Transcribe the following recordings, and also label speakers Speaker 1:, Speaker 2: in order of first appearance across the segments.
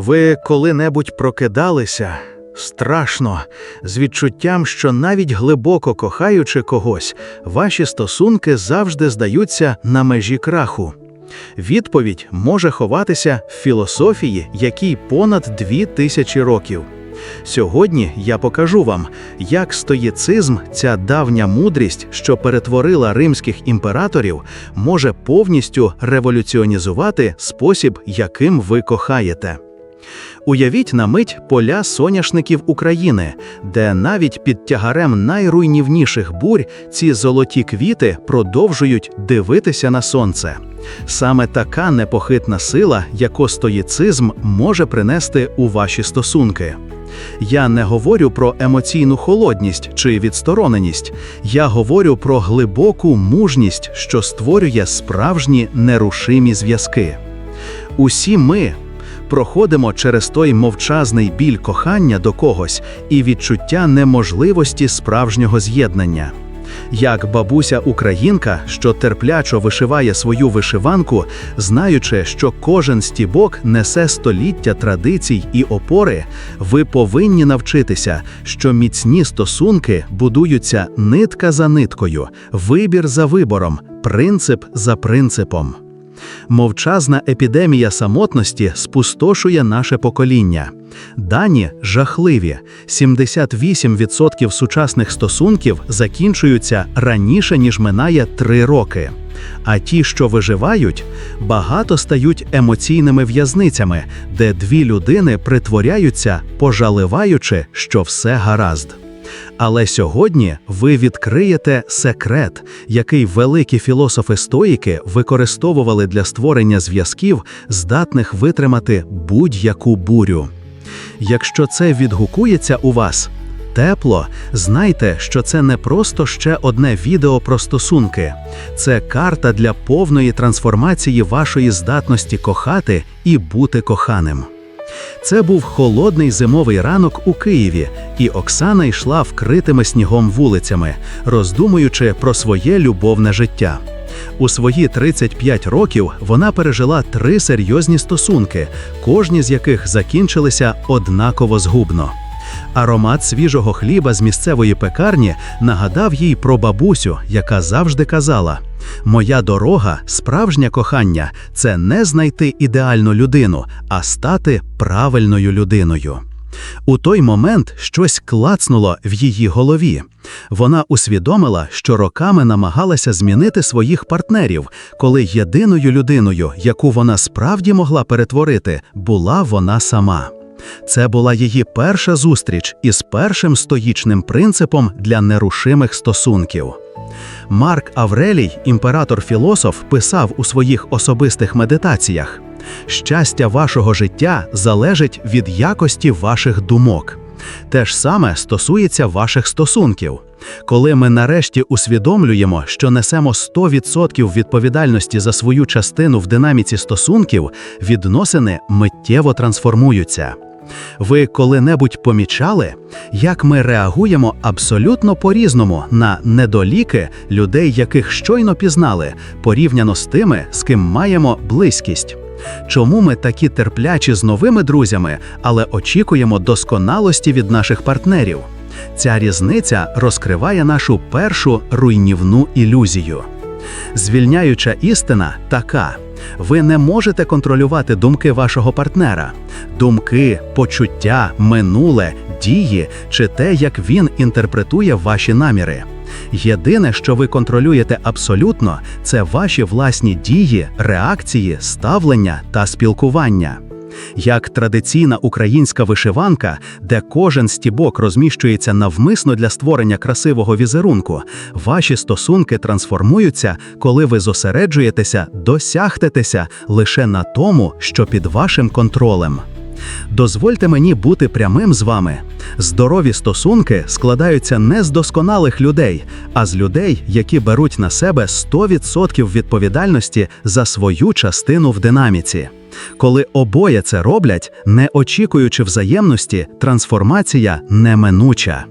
Speaker 1: Ви коли-небудь прокидалися страшно, з відчуттям, що навіть глибоко кохаючи когось, ваші стосунки завжди здаються на межі краху. Відповідь може ховатися в філософії, якій понад дві тисячі років. Сьогодні я покажу вам, як стоїцизм, ця давня мудрість, що перетворила римських імператорів, може повністю революціонізувати спосіб, яким ви кохаєте. Уявіть на мить поля соняшників України, де навіть під тягарем найруйнівніших бурь ці золоті квіти продовжують дивитися на сонце. Саме така непохитна сила, яку стоїцизм може принести у ваші стосунки. Я не говорю про емоційну холодність чи відстороненість, я говорю про глибоку мужність, що створює справжні нерушимі зв'язки. Усі ми проходимо через той мовчазний біль кохання до когось і відчуття неможливості справжнього з'єднання. Як бабуся українка, що терплячо вишиває свою вишиванку, знаючи, що кожен стібок несе століття традицій і опори, ви повинні навчитися, що міцні стосунки будуються нитка за ниткою, вибір за вибором, принцип за принципом. Мовчазна епідемія самотності спустошує наше покоління. Дані жахливі: 78% сучасних стосунків закінчуються раніше, ніж минає три роки. А ті, що виживають, багато стають емоційними в'язницями, де дві людини притворяються, пожаливаючи, що все гаразд. Але сьогодні ви відкриєте секрет, який великі філософи-стоїки використовували для створення зв'язків, здатних витримати будь-яку бурю. Якщо це відгукується у вас тепло, знайте, що це не просто ще одне відео про стосунки, це карта для повної трансформації вашої здатності кохати і бути коханим. Це був холодний зимовий ранок у Києві, і Оксана йшла вкритими снігом вулицями, роздумуючи про своє любовне життя. У свої 35 років вона пережила три серйозні стосунки, кожні з яких закінчилися однаково згубно. Аромат свіжого хліба з місцевої пекарні нагадав їй про бабусю, яка завжди казала: Моя дорога, справжнє кохання це не знайти ідеальну людину, а стати правильною людиною. У той момент щось клацнуло в її голові. Вона усвідомила, що роками намагалася змінити своїх партнерів, коли єдиною людиною, яку вона справді могла перетворити, була вона сама. Це була її перша зустріч із першим стоїчним принципом для нерушимих стосунків. Марк Аврелій, імператор-філософ, писав у своїх особистих медитаціях: щастя вашого життя залежить від якості ваших думок. Те ж саме стосується ваших стосунків. Коли ми нарешті усвідомлюємо, що несемо 100% відповідальності за свою частину в динаміці стосунків, відносини миттєво трансформуються. Ви коли-небудь помічали, як ми реагуємо абсолютно по-різному на недоліки людей, яких щойно пізнали, порівняно з тими, з ким маємо близькість? Чому ми такі терплячі з новими друзями, але очікуємо досконалості від наших партнерів? Ця різниця розкриває нашу першу руйнівну ілюзію. Звільняюча істина така. Ви не можете контролювати думки вашого партнера, думки, почуття, минуле, дії чи те, як він інтерпретує ваші наміри. Єдине, що ви контролюєте абсолютно, це ваші власні дії, реакції, ставлення та спілкування. Як традиційна українська вишиванка, де кожен стібок розміщується навмисно для створення красивого візерунку, ваші стосунки трансформуються, коли ви зосереджуєтеся, досягтетеся лише на тому, що під вашим контролем. Дозвольте мені бути прямим з вами. Здорові стосунки складаються не з досконалих людей, а з людей, які беруть на себе 100% відповідальності за свою частину в динаміці. Коли обоє це роблять, не очікуючи взаємності, трансформація неминуча.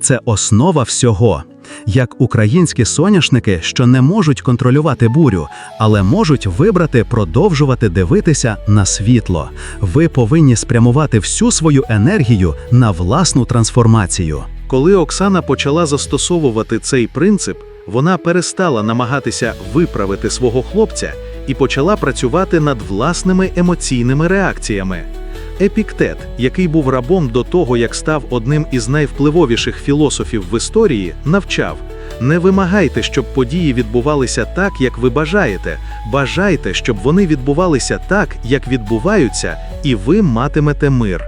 Speaker 1: Це основа всього. Як українські соняшники, що не можуть контролювати бурю, але можуть вибрати продовжувати дивитися на світло. Ви повинні спрямувати всю свою енергію на власну трансформацію. Коли Оксана почала застосовувати цей принцип, вона перестала намагатися виправити свого хлопця і почала працювати над власними емоційними реакціями. Епіктет, який був рабом до того, як став одним із найвпливовіших філософів в історії, навчав: не вимагайте, щоб події відбувалися так, як ви бажаєте. Бажайте, щоб вони відбувалися так, як відбуваються, і ви матимете мир.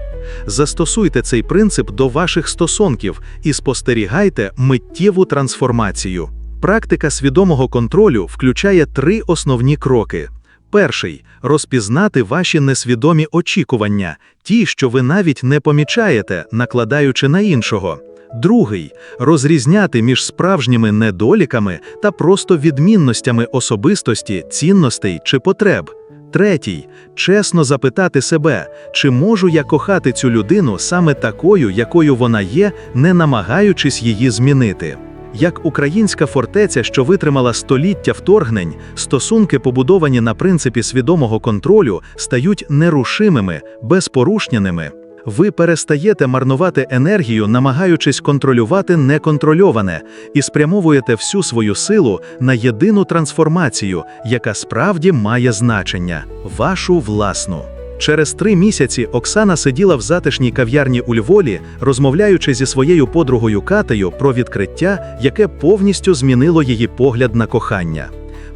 Speaker 1: Застосуйте цей принцип до ваших стосунків і спостерігайте миттєву трансформацію. Практика свідомого контролю включає три основні кроки. Перший розпізнати ваші несвідомі очікування, ті, що ви навіть не помічаєте, накладаючи на іншого. Другий розрізняти між справжніми недоліками та просто відмінностями особистості, цінностей чи потреб. Третій чесно запитати себе, чи можу я кохати цю людину саме такою, якою вона є, не намагаючись її змінити. Як українська фортеця, що витримала століття вторгнень, стосунки, побудовані на принципі свідомого контролю, стають нерушимими, безпорушняними. Ви перестаєте марнувати енергію, намагаючись контролювати неконтрольоване, і спрямовуєте всю свою силу на єдину трансформацію, яка справді має значення вашу власну. Через три місяці Оксана сиділа в затишній кав'ярні у Львові, розмовляючи зі своєю подругою Катею про відкриття, яке повністю змінило її погляд на кохання.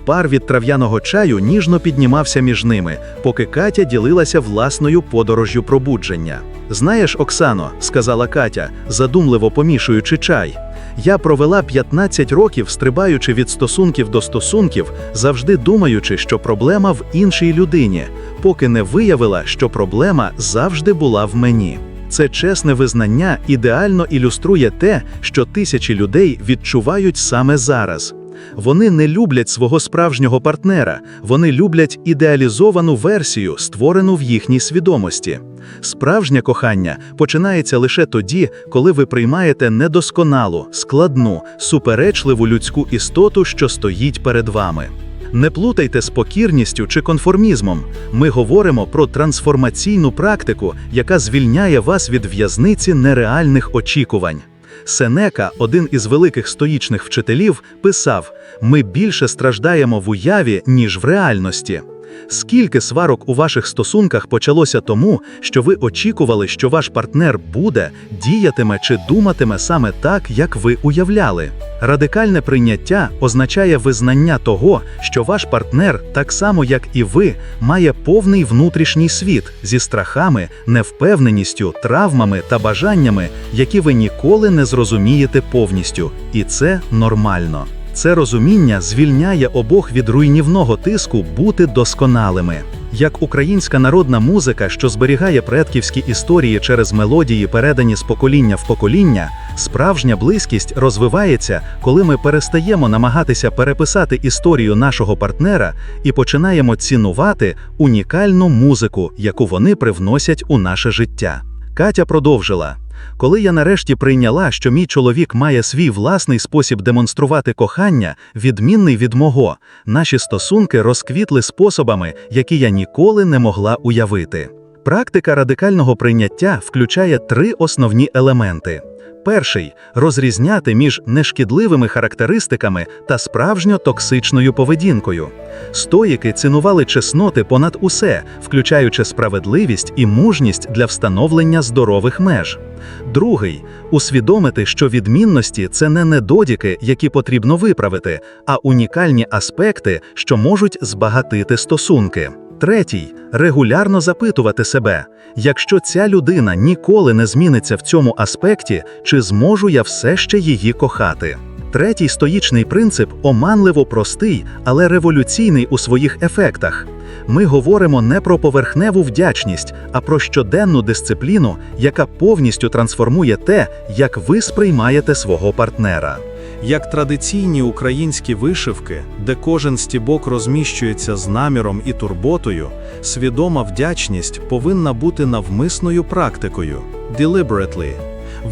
Speaker 1: Пар від трав'яного чаю ніжно піднімався між ними, поки Катя ділилася власною подорожжю пробудження. Знаєш, Оксано, сказала Катя, задумливо помішуючи чай. Я провела 15 років, стрибаючи від стосунків до стосунків, завжди думаючи, що проблема в іншій людині, поки не виявила, що проблема завжди була в мені. Це чесне визнання ідеально ілюструє те, що тисячі людей відчувають саме зараз. Вони не люблять свого справжнього партнера, вони люблять ідеалізовану версію, створену в їхній свідомості. Справжнє кохання починається лише тоді, коли ви приймаєте недосконалу, складну, суперечливу людську істоту, що стоїть перед вами. Не плутайте з покірністю чи конформізмом. Ми говоримо про трансформаційну практику, яка звільняє вас від в'язниці нереальних очікувань. Сенека, один із великих стоїчних вчителів, писав: ми більше страждаємо в уяві, ніж в реальності. Скільки сварок у ваших стосунках почалося тому, що ви очікували, що ваш партнер буде, діятиме чи думатиме саме так, як ви уявляли? Радикальне прийняття означає визнання того, що ваш партнер, так само як і ви, має повний внутрішній світ зі страхами, невпевненістю, травмами та бажаннями, які ви ніколи не зрозумієте повністю, і це нормально. Це розуміння звільняє обох від руйнівного тиску бути досконалими. Як українська народна музика, що зберігає предківські історії через мелодії, передані з покоління в покоління, справжня близькість розвивається, коли ми перестаємо намагатися переписати історію нашого партнера і починаємо цінувати унікальну музику, яку вони привносять у наше життя. Катя продовжила. Коли я нарешті прийняла, що мій чоловік має свій власний спосіб демонструвати кохання, відмінний від мого, наші стосунки розквітли способами, які я ніколи не могла уявити. Практика радикального прийняття включає три основні елементи. Перший розрізняти між нешкідливими характеристиками та справжньо токсичною поведінкою. Стоїки цінували чесноти понад усе, включаючи справедливість і мужність для встановлення здорових меж. Другий усвідомити, що відмінності це не недодіки, які потрібно виправити, а унікальні аспекти, що можуть збагатити стосунки. Третій регулярно запитувати себе, якщо ця людина ніколи не зміниться в цьому аспекті, чи зможу я все ще її кохати. Третій стоїчний принцип оманливо простий, але революційний у своїх ефектах. Ми говоримо не про поверхневу вдячність, а про щоденну дисципліну, яка повністю трансформує те, як ви сприймаєте свого партнера. Як традиційні українські вишивки, де кожен стібок розміщується з наміром і турботою, свідома вдячність повинна бути навмисною практикою deliberately.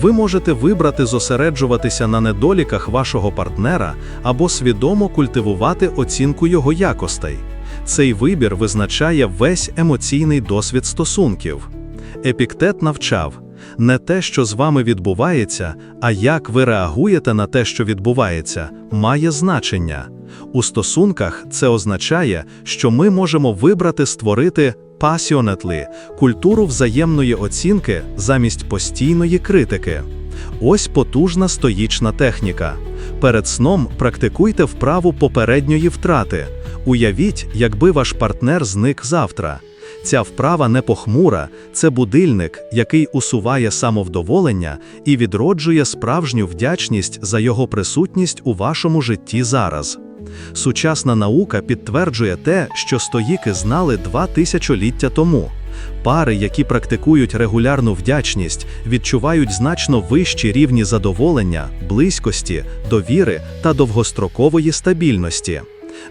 Speaker 1: Ви можете вибрати зосереджуватися на недоліках вашого партнера або свідомо культивувати оцінку його якостей. Цей вибір визначає весь емоційний досвід стосунків. Епіктет навчав не те, що з вами відбувається, а як ви реагуєте на те, що відбувається, має значення. У стосунках це означає, що ми можемо вибрати створити passionately – культуру взаємної оцінки замість постійної критики. Ось потужна стоїчна техніка. Перед сном практикуйте вправу попередньої втрати. Уявіть, якби ваш партнер зник завтра. Ця вправа не похмура, це будильник, який усуває самовдоволення і відроджує справжню вдячність за його присутність у вашому житті зараз. Сучасна наука підтверджує те, що стоїки знали два тисячоліття тому. Пари, які практикують регулярну вдячність, відчувають значно вищі рівні задоволення, близькості, довіри та довгострокової стабільності.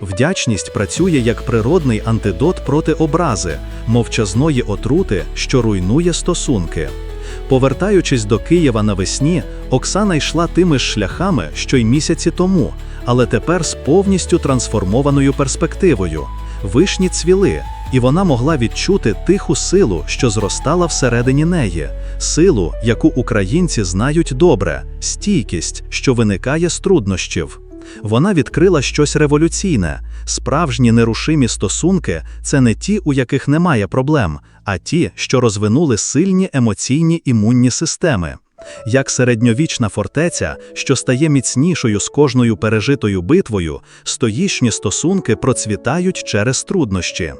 Speaker 1: Вдячність працює як природний антидот проти образи, мовчазної отрути, що руйнує стосунки. Повертаючись до Києва навесні, Оксана йшла тими ж шляхами, що й місяці тому, але тепер з повністю трансформованою перспективою. Вишні цвіли, і вона могла відчути тиху силу, що зростала всередині неї, силу, яку українці знають добре, стійкість, що виникає з труднощів. Вона відкрила щось революційне. Справжні нерушимі стосунки це не ті, у яких немає проблем, а ті, що розвинули сильні емоційні імунні системи. Як середньовічна фортеця, що стає міцнішою з кожною пережитою битвою, стоїчні стосунки процвітають через труднощі.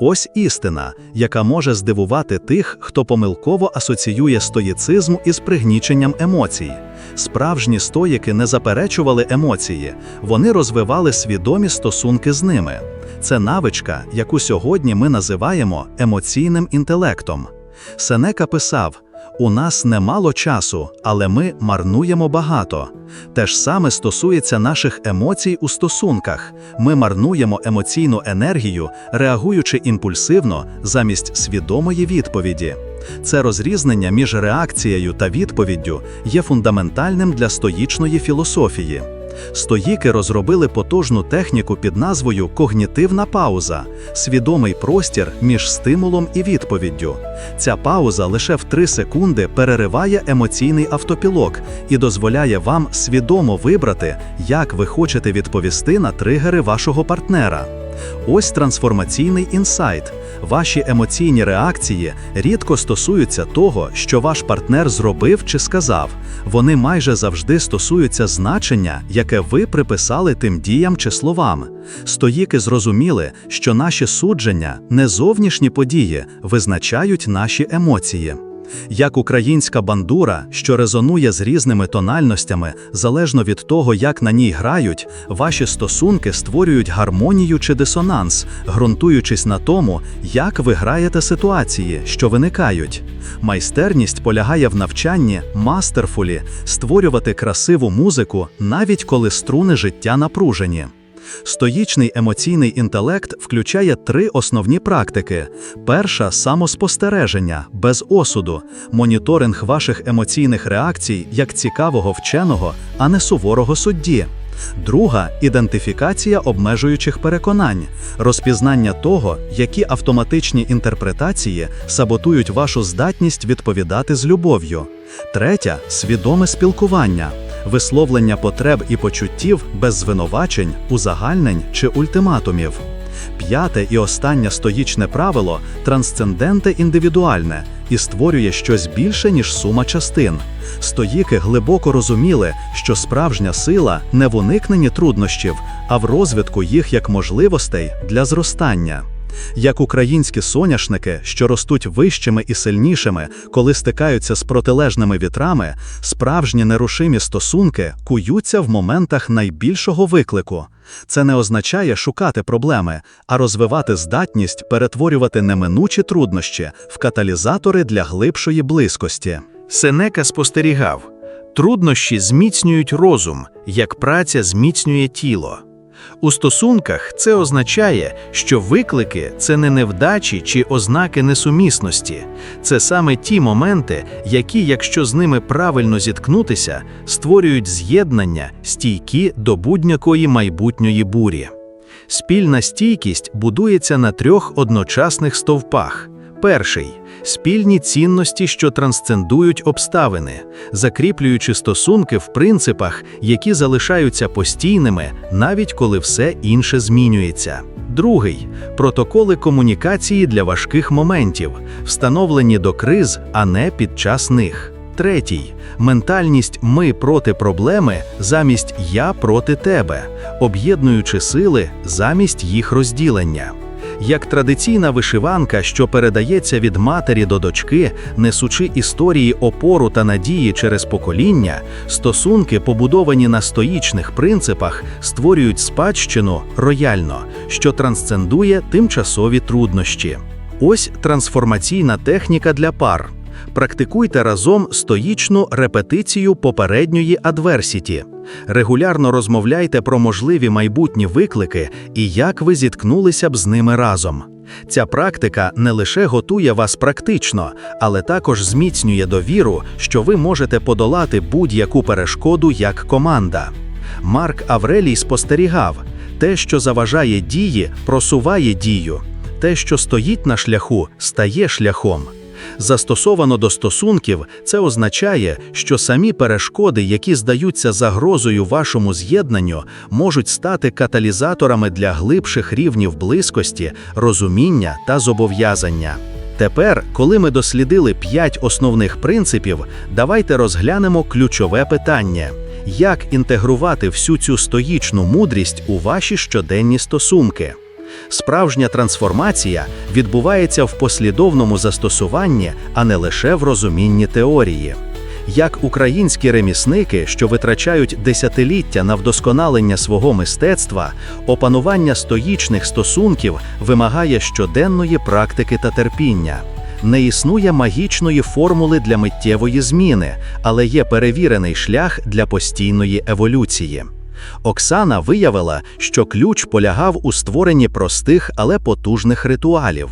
Speaker 1: Ось істина, яка може здивувати тих, хто помилково асоціює стоїцизм із пригніченням емоцій. Справжні стоїки не заперечували емоції, вони розвивали свідомі стосунки з ними. Це навичка, яку сьогодні ми називаємо емоційним інтелектом. Сенека писав: у нас немало часу, але ми марнуємо багато. Те ж саме стосується наших емоцій у стосунках. Ми марнуємо емоційну енергію, реагуючи імпульсивно замість свідомої відповіді. Це розрізнення між реакцією та відповіддю є фундаментальним для стоїчної філософії. Стоїки розробили потужну техніку під назвою когнітивна пауза, свідомий простір між стимулом і відповіддю. Ця пауза лише в 3 секунди перериває емоційний автопілок і дозволяє вам свідомо вибрати, як ви хочете відповісти на тригери вашого партнера. Ось трансформаційний інсайт. Ваші емоційні реакції рідко стосуються того, що ваш партнер зробив чи сказав. Вони майже завжди стосуються значення, яке ви приписали тим діям чи словам. Стоїки зрозуміли, що наші судження, не зовнішні події, визначають наші емоції. Як українська бандура, що резонує з різними тональностями, залежно від того, як на ній грають, ваші стосунки створюють гармонію чи дисонанс, ґрунтуючись на тому, як ви граєте ситуації, що виникають. Майстерність полягає в навчанні мастерфулі створювати красиву музику, навіть коли струни життя напружені. Стоїчний емоційний інтелект включає три основні практики: перша самоспостереження без осуду, моніторинг ваших емоційних реакцій як цікавого вченого, а не суворого судді. Друга ідентифікація обмежуючих переконань, розпізнання того, які автоматичні інтерпретації саботують вашу здатність відповідати з любов'ю. Третя свідоме спілкування, висловлення потреб і почуттів без звинувачень, узагальнень чи ультиматумів. П'яте і останнє стоїчне правило трансценденте індивідуальне і створює щось більше, ніж сума частин. Стоїки глибоко розуміли, що справжня сила не в уникненні труднощів, а в розвитку їх як можливостей для зростання. Як українські соняшники, що ростуть вищими і сильнішими, коли стикаються з протилежними вітрами, справжні нерушимі стосунки куються в моментах найбільшого виклику. Це не означає шукати проблеми, а розвивати здатність перетворювати неминучі труднощі в каталізатори для глибшої близькості.
Speaker 2: Сенека спостерігав: труднощі зміцнюють розум, як праця зміцнює тіло.
Speaker 1: У стосунках це означає, що виклики це не невдачі чи ознаки несумісності, це саме ті моменти, які, якщо з ними правильно зіткнутися, створюють з'єднання, стійкі до будь-якої майбутньої бурі. Спільна стійкість будується на трьох одночасних стовпах. Перший спільні цінності, що трансцендують обставини, закріплюючи стосунки в принципах, які залишаються постійними, навіть коли все інше змінюється. Другий протоколи комунікації для важких моментів, встановлені до криз, а не під час них. Третій ментальність ми проти проблеми замість я проти тебе, об'єднуючи сили замість їх розділення. Як традиційна вишиванка, що передається від матері до дочки, несучи історії опору та надії через покоління, стосунки, побудовані на стоїчних принципах, створюють спадщину рояльно, що трансцендує тимчасові труднощі. Ось трансформаційна техніка для пар. Практикуйте разом стоїчну репетицію попередньої адверсіті. Регулярно розмовляйте про можливі майбутні виклики і як ви зіткнулися б з ними разом. Ця практика не лише готує вас практично, але також зміцнює довіру, що ви можете подолати будь-яку перешкоду як команда. Марк Аврелій спостерігав: те, що заважає дії, просуває дію, те, що стоїть на шляху, стає шляхом. Застосовано до стосунків, це означає, що самі перешкоди, які здаються загрозою вашому з'єднанню, можуть стати каталізаторами для глибших рівнів близькості, розуміння та зобов'язання. Тепер, коли ми дослідили п'ять основних принципів, давайте розглянемо ключове питання: як інтегрувати всю цю стоїчну мудрість у ваші щоденні стосунки. Справжня трансформація відбувається в послідовному застосуванні, а не лише в розумінні теорії. Як українські ремісники, що витрачають десятиліття на вдосконалення свого мистецтва, опанування стоїчних стосунків вимагає щоденної практики та терпіння. Не існує магічної формули для миттєвої зміни, але є перевірений шлях для постійної еволюції. Оксана виявила, що ключ полягав у створенні простих, але потужних ритуалів.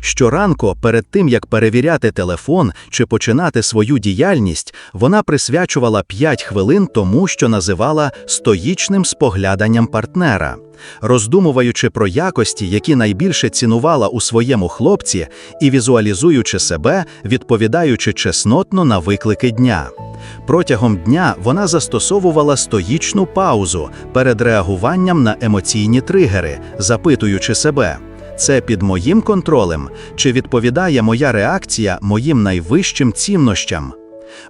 Speaker 1: Щоранку, перед тим як перевіряти телефон чи починати свою діяльність, вона присвячувала 5 хвилин тому, що називала стоїчним спогляданням партнера, роздумуючи про якості, які найбільше цінувала у своєму хлопці, і візуалізуючи себе, відповідаючи чеснотно на виклики дня. Протягом дня вона застосовувала стоїчну паузу перед реагуванням на емоційні тригери, запитуючи себе. Це під моїм контролем, чи відповідає моя реакція моїм найвищим ціннощам?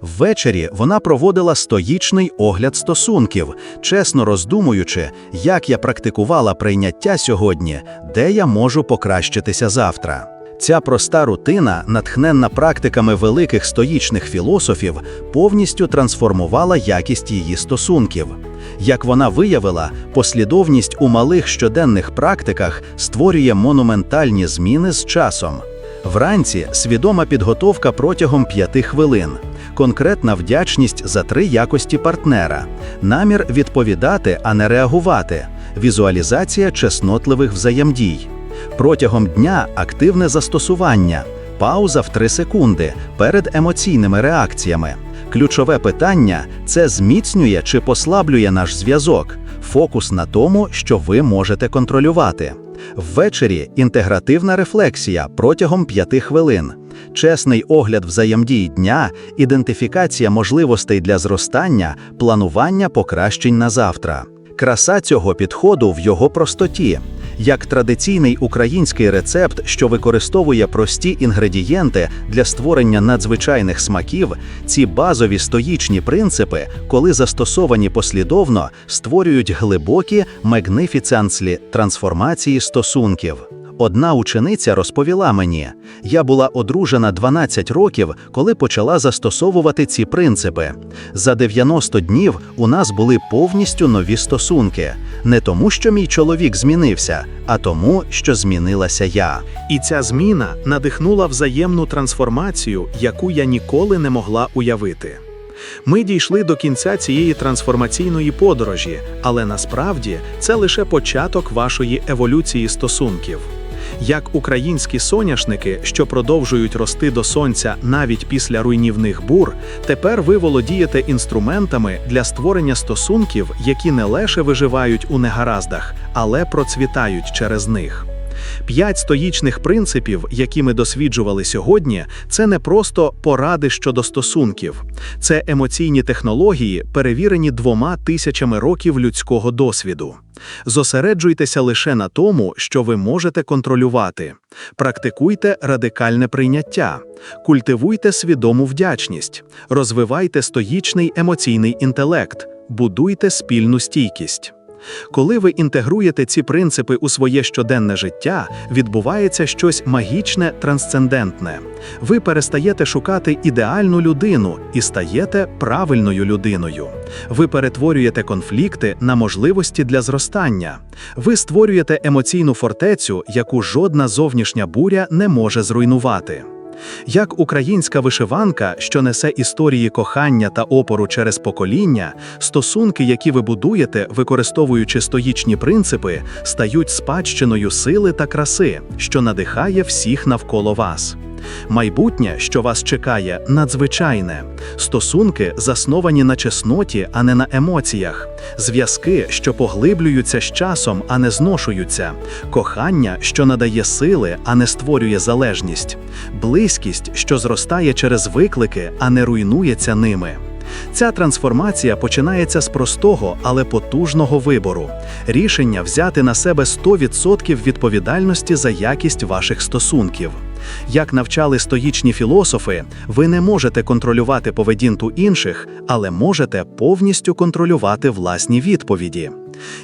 Speaker 1: Ввечері вона проводила стоїчний огляд стосунків, чесно роздумуючи, як я практикувала прийняття сьогодні, де я можу покращитися завтра. Ця проста рутина, натхненна практиками великих стоїчних філософів, повністю трансформувала якість її стосунків. Як вона виявила, послідовність у малих щоденних практиках створює монументальні зміни з часом. Вранці свідома підготовка протягом п'яти хвилин, конкретна вдячність за три якості партнера, намір відповідати, а не реагувати, візуалізація чеснотливих взаємдій. Протягом дня активне застосування, пауза в 3 секунди перед емоційними реакціями. Ключове питання це зміцнює чи послаблює наш зв'язок, фокус на тому, що ви можете контролювати. Ввечері інтегративна рефлексія протягом 5 хвилин, чесний огляд взаємдій дня, ідентифікація можливостей для зростання, планування покращень на завтра. Краса цього підходу в його простоті як традиційний український рецепт, що використовує прості інгредієнти для створення надзвичайних смаків, ці базові стоїчні принципи, коли застосовані послідовно, створюють глибокі магніфіценслі трансформації стосунків. Одна учениця розповіла мені, я була одружена 12 років, коли почала застосовувати ці принципи. За 90 днів у нас були повністю нові стосунки, не тому, що мій чоловік змінився, а тому, що змінилася я. І ця зміна надихнула взаємну трансформацію, яку я ніколи не могла уявити.
Speaker 2: Ми дійшли до кінця цієї трансформаційної подорожі, але насправді це лише початок вашої еволюції стосунків. Як українські соняшники, що продовжують рости до сонця навіть після руйнівних бур, тепер ви володієте інструментами для створення стосунків, які не лише виживають у негараздах, але процвітають через них. П'ять стоїчних принципів, які ми досліджували сьогодні, це не просто поради щодо стосунків, це емоційні технології, перевірені двома тисячами років людського досвіду. Зосереджуйтеся лише на тому, що ви можете контролювати. Практикуйте радикальне прийняття, культивуйте свідому вдячність, розвивайте стоїчний емоційний інтелект, будуйте спільну стійкість. Коли ви інтегруєте ці принципи у своє щоденне життя, відбувається щось магічне, трансцендентне. Ви перестаєте шукати ідеальну людину і стаєте правильною людиною. Ви перетворюєте конфлікти на можливості для зростання. Ви створюєте емоційну фортецю, яку жодна зовнішня буря не може зруйнувати. Як українська вишиванка, що несе історії кохання та опору через покоління, стосунки, які ви будуєте, використовуючи стоїчні принципи, стають спадщиною сили та краси, що надихає всіх навколо вас. Майбутнє, що вас чекає, надзвичайне. Стосунки засновані на чесноті, а не на емоціях. Зв'язки, що поглиблюються з часом, а не зношуються. Кохання, що надає сили, а не створює залежність. Близькість, що зростає через виклики, а не руйнується ними. Ця трансформація починається з простого, але потужного вибору рішення взяти на себе 100% відповідальності за якість ваших стосунків. Як навчали стоїчні філософи, ви не можете контролювати поведінку інших, але можете повністю контролювати власні відповіді.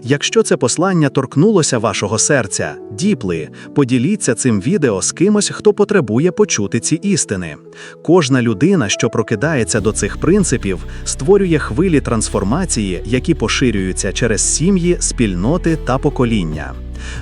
Speaker 2: Якщо це послання торкнулося вашого серця, діпли, поділіться цим відео з кимось, хто потребує почути ці істини. Кожна людина, що прокидається до цих принципів, створює хвилі трансформації, які поширюються через сім'ї, спільноти та покоління.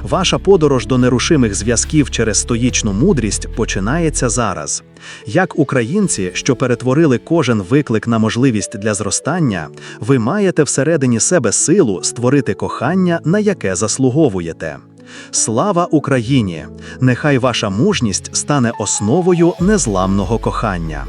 Speaker 2: Ваша подорож до нерушимих зв'язків через стоїчну мудрість починається зараз. Як українці, що перетворили кожен виклик на можливість для зростання, ви маєте всередині себе силу створити кохання, на яке заслуговуєте. Слава Україні! Нехай ваша мужність стане основою незламного кохання.